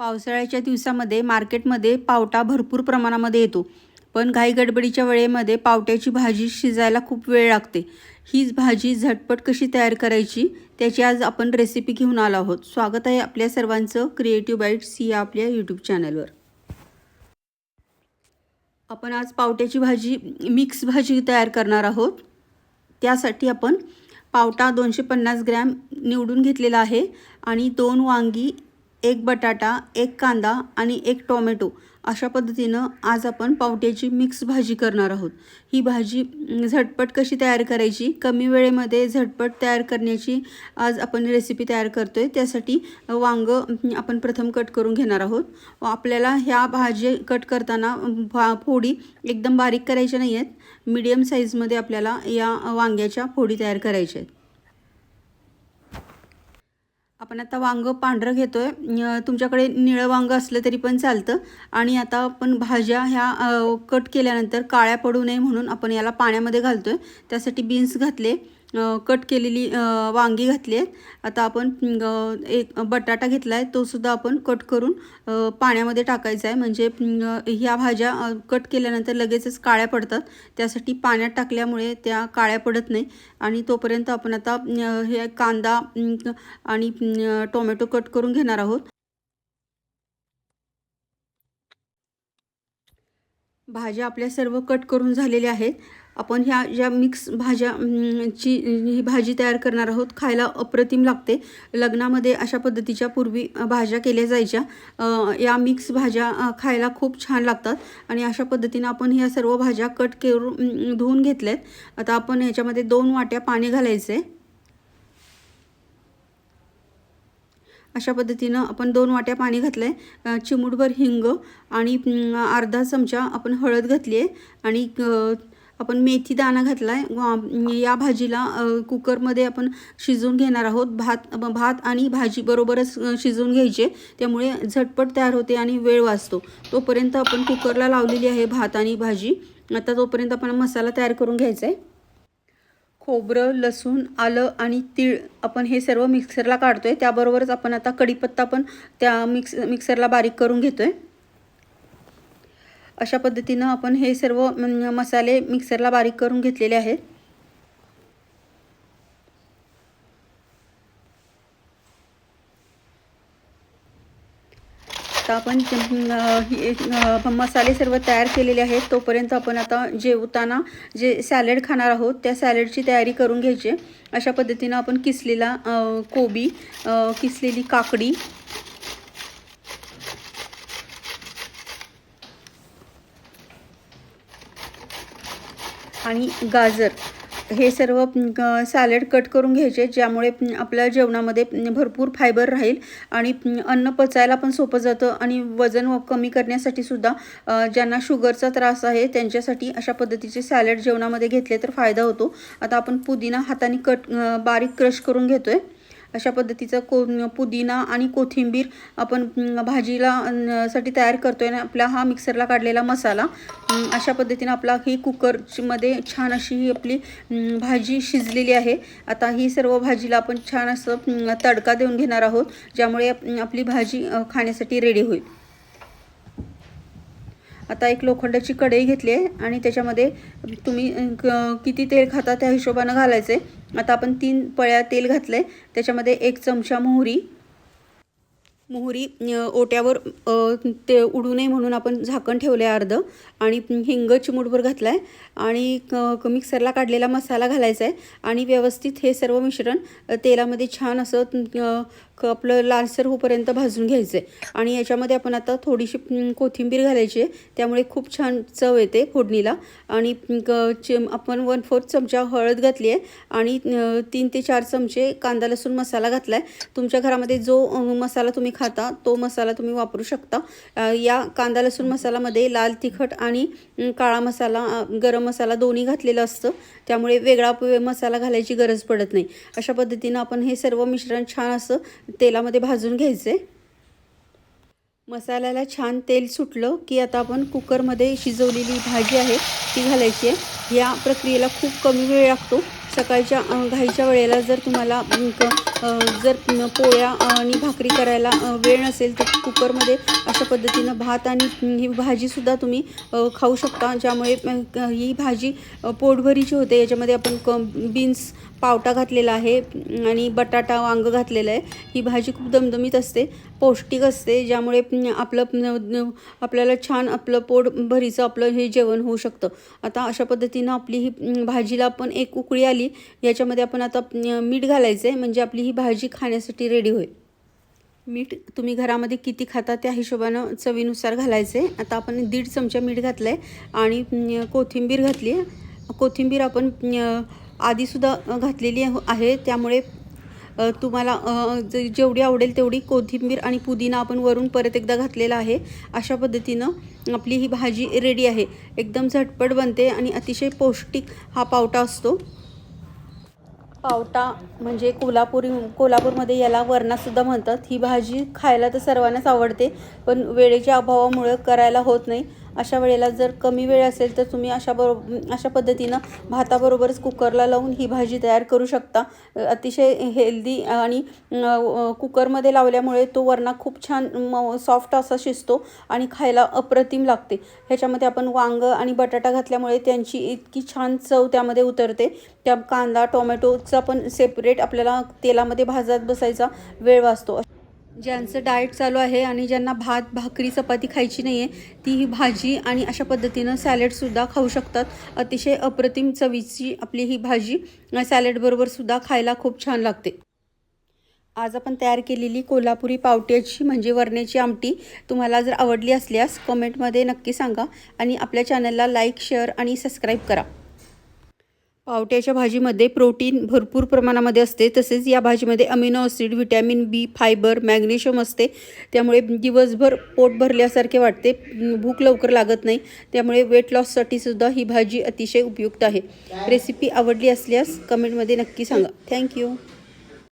पावसाळ्याच्या दिवसामध्ये मार्केटमध्ये पावटा भरपूर प्रमाणामध्ये येतो. पण घाई गडबडीच्या वेळेमध्ये पावट्याची भाजी शिजायला खूप वेळ लागते. हीच भाजी झटपट कशी तयार करायची त्याची आज आपण रेसिपी घेऊन आलो आहोत. स्वागत आहे आपल्या सर्वांचं क्रिएटिव्ह बाईट्स या आपल्या यूट्यूब चॅनलवर आपण आज पावट्याची भाजी मिक्स भाजी तयार करणार आहोत. त्यासाठी आपण पावटा दोनशे पन्नास ग्रॅम निवडून घेतलेला आहे आणि दोन वांगी एक बटाटा एक कांदा आणि एक टोमॅटो अशा पद्धतीनं आज आपण पावट्याची मिक्स भाजी करणार आहोत. ही भाजी झटपट कशी तयार करायची कमी वेळेमध्ये झटपट तयार करण्याची आज आपण रेसिपी तयार करतो आहे त्यासाठी वांगं आपण प्रथम कट करून घेणार आहोत. आपल्याला ह्या भाजी कट करताना भा फोडी एकदम बारीक करायच्या नाही आहेत मीडियम साईजमध्ये आपल्याला या वांग्याच्या फोडी तयार करायच्या आहेत. आपण आता वांगं पांढरं घेतो आहे तुमच्याकडे निळं वांगं असलं तरी पण चालतं. आणि आता आपण भाज्या ह्या कट केल्यानंतर काळ्या पडू नये म्हणून आपण याला पाण्यामध्ये घालतो आहे त्यासाठी बीन्स घातले. कट केलेली वांगी घातली आहेत आता आपण एक बटाटा घेतला आहे तोसुद्धा आपण कट करून पाण्यामध्ये टाकायचा आहे. म्हणजे ह्या भाज्या कट केल्यानंतर लगेचच काळ्या पडतात. त्यासाठी पाण्यात टाकल्यामुळे त्या काळ्या पडत नाही. आणि तोपर्यंत आपण आता हे कांदा आणि टोमॅटो कट करून घेणार आहोत. भाज्या आपल्या सर्व कट करून झालेल्या आहेत. आपण ह्या ज्या मिक्स भाज्या ची ही भाजी तयार करणार आहोत खायला अप्रतिम लागते. लग्नामध्ये अशा पद्धतीच्या पूर्वी भाज्या केल्या जायच्या. या मिक्स भाज्या खायला खूप छान लागतात. आणि अशा पद्धतीनं आपण ह्या सर्व भाज्या कट करून धुवून घेतल्यात. आता आपण ह्याच्यामध्ये दोन वाट्या पाणी घालायचं आहे अशा पद्धतीनं आपण दोन वाट्या पाणी घातलं आहे चिमूटभर हिंग आणि अर्धा चमचा आपण हळद घातली आहे आणि आपण मेथी दाणा घातला आहे म्हणजे या भाजीला कुकरमध्ये आपण शिजवून घेणार आहोत. भात भात आणि भाजी बरोबरच शिजवून घ्यायचे. त्यामुळे झटपट तयार होते आणि वेळ वाचतो. तोपर्यंत आपण कुकरला लावलेली आहे भात आणि भाजी. आता तोपर्यंत आपण मसाला तयार करून घ्यायचा आहे खोबरं लसूण आलं आणि तीळ आपण हे सर्व मिक्सरला काढतो आहे त्याबरोबरच आपण आता कढीपत्ता पण त्या मिक्स मिक्सरला बारीक करून घेतो आहे अशा पद्धतीनं आपण हे सर्व मसाले मिक्सरला बारीक करून घेतलेले आहेत. आता आपण मसाले सर्व तयार केलेले आहेत. तोपर्यंत आपण आता जेवताना जे सॅलड खाणार आहोत त्या सॅलडची तयारी करून घ्यायची. अशा पद्धतीनं आपण किसलेला कोबी किसलेली काकडी आणि गाजर. हे सर्व सॅलेड कट करून घ्यायचे ज्यामुळे आपल्या जेवणामध्ये भरपूर फायबर राहील आणि अन्न पचायला पण सोपं जातं आणि वजन कमी करण्यासाठी सुद्धा ज्यांना शुगरचा त्रास आहे त्यांच्यासाठी अशा पद्धतीचे सॅलेड जेवणामध्ये घेतले तर फायदा होतो. आता आपण पुदिना हाताने कट बारीक क्रश करून घेतो आहे अशा पद्धतीचं को पुदिना आणि कोथिंबीर आपण भाजीला साठी तयार करतो आहे आपला हा मिक्सरला काढलेला मसाला अशा पद्धतीनं आपला ही कुकरमध्ये छान अशी ही आपली भाजी शिजलेली आहे. आता ही सर्व भाजीला आपण छान असं तडका देऊन घेणार आहोत ज्यामुळे आपली भाजी खाण्यासाठी रेडी होईल. आता एक लोखंडाची कढई घेतली आहे आणि त्याच्यामध्ये तुम्ही किती तेल खाता त्या हिशोबानं घालायचं आहे आता आपण तीन पळ्या तेल घातलं आहे त्याच्यामध्ये एक चमचा मोहरी मोहरी ओट्यावर ते उडू नये म्हणून आपण झाकण ठेवलं आहे अर्धं आणि हिंग चिमूटभर घातला आहे आणि क मिक्सरला काढलेला मसाला घालायचा आहे आणि व्यवस्थित हे सर्व मिश्रण तेलामध्ये छान असं आपलं लालसर होपर्यंत भाजून घ्यायचं आहे आणि याच्यामध्ये आपण आता थोडीशी कोथिंबीर घालायची आहे त्यामुळे खूप छान चव येते फोडणीला आणि आपण वन फोर्थ चमचा हळद घातली आहे आणि तीन ते चार चमचे कांदा लसूण मसाला घातला आहे तुमच्या घरामध्ये जो मसाला तुम्ही खाता तो मसाला तुम्ही वापरू शकता. या कांदा लसूण मसालामध्ये लाल तिखट आणि काळा मसाला गरम मसाला दोन्ही घातलेलं असतं. त्यामुळे वेगळा मसाला घालायची गरज पडत नाही. अशा पद्धतीनं आपण हे सर्व मिश्रण छान असं तेलामध्ये भाजून घ्यायचं. आहे मसाल्याला छान तेल सुटलं की आता आपण कुकरमध्ये शिजवलेली भाजी आहे ती घालायची आहे. या प्रक्रियेला खूप कमी वेळ लागतो. सकाळच्या घाईच्या वेळेला जर तुम्हाला जर पोळ्या आणि भाकरी करायला वेळ नसेल तर कुकरमध्ये अशा पद्धतीनं भात आणि ही भाजीसुद्धा तुम्ही खाऊ शकता. ज्यामुळे ही भाजी पोटभरीची होते याच्यामध्ये आपण क बीन्स पावटा घातलेला आहे आणि बटाटा वांग घातलेलं आहे. ही भाजी खूप दमदमीत असते पौष्टिक असते ज्यामुळे आपलं आपल्याला छान आपलं पोट भरीचं आपलं हे जेवण होऊ शकतं. आता अशा पद्धतीनं आपली ही भाजीला आपण एक उकळी आली याच्यामध्ये आपण आता मीठ घालायचं आहे म्हणजे आपली ही ही भाजी खाण्यासाठी रेडी होईल. मीठ तुम्ही घरामध्ये किती खाता त्या हिशोबानं चवीनुसार घालायचे. आता आपण दीड चमचा मीठ घातलं आहे आणि कोथिंबीर घातली आहे. कोथिंबीर आपण आधीसुद्धा घातलेली आहे त्यामुळे तुम्हाला जेवढी आवडेल तेवढी कोथिंबीर आणि पुदिना आपण वरून परत एकदा घातलेला आहे. अशा पद्धतीनं आपली ही भाजी रेडी आहे. एकदम झटपट बनते आणि अतिशय पौष्टिक हा पावटा असतो. पावटा म्हणजे कोल्हापुरी कोल्हापूरमध्ये याला वरणासुद्धा म्हणतात. ही भाजी खायला तर सर्वांनाच आवडते पण वेळेच्या अभावामुळं करायला होत नाही. अशा वेळेला जर कमी वेळ असेल तर तुम्ही अशा बरो अशा पद्धतीनं भाताबरोबरच कुकरला लावून ही भाजी तयार करू शकता. अतिशय हेल्दी आणि कुकरमध्ये लावल्यामुळे तो वरणा खूप छान म सॉफ्ट असा शिजतो आणि खायला अप्रतिम लागते. ह्याच्यामध्ये आपण वांग आणि बटाटा घातल्यामुळे त्यांची इतकी छान चव त्यामध्ये उतरते. त्या कांदा टोमॅटोचा पण सेपरेट आपल्याला तेलामध्ये भाजत बसायचा वेळ वाचतो. ज्यांचं डाएट चालू आहे आणि ज्यांना भात भाकरी चपाती खायची नाही आहे ती ही भाजी आणि अशा पद्धतीनं सॅलेडसुद्धा खाऊ शकतात. अतिशय अप्रतिम चवीची आपली ही भाजी सॅलेडबरोबरसुद्धा खायला खूप छान लागते. आज आपण तयार केलेली कोल्हापुरी पावट्याची म्हणजे वरण्याची आमटी तुम्हाला जर आवडली असल्यास कमेंटमध्ये नक्की सांगा आणि आपल्या चॅनलला लाईक शेअर आणि सबस्क्राईब करा. पावट्याच्या भाजीमध्ये प्रोटीन भरपूर प्रमाणामध्ये असते. तसेच या भाजीमध्ये amino acid vitamin B fibre magnesium असते. त्यामुळे दिवसभर पोट भरल्यासारखे वाटते. भूक लवकर लागत नाही. त्यामुळे वेट लॉससाठी सुद्धा ही भाजी अतिशय उपयुक्त आहे. रेसिपी आवडली असल्यास कमेंटमध्ये नक्की सांगा. थँक्यू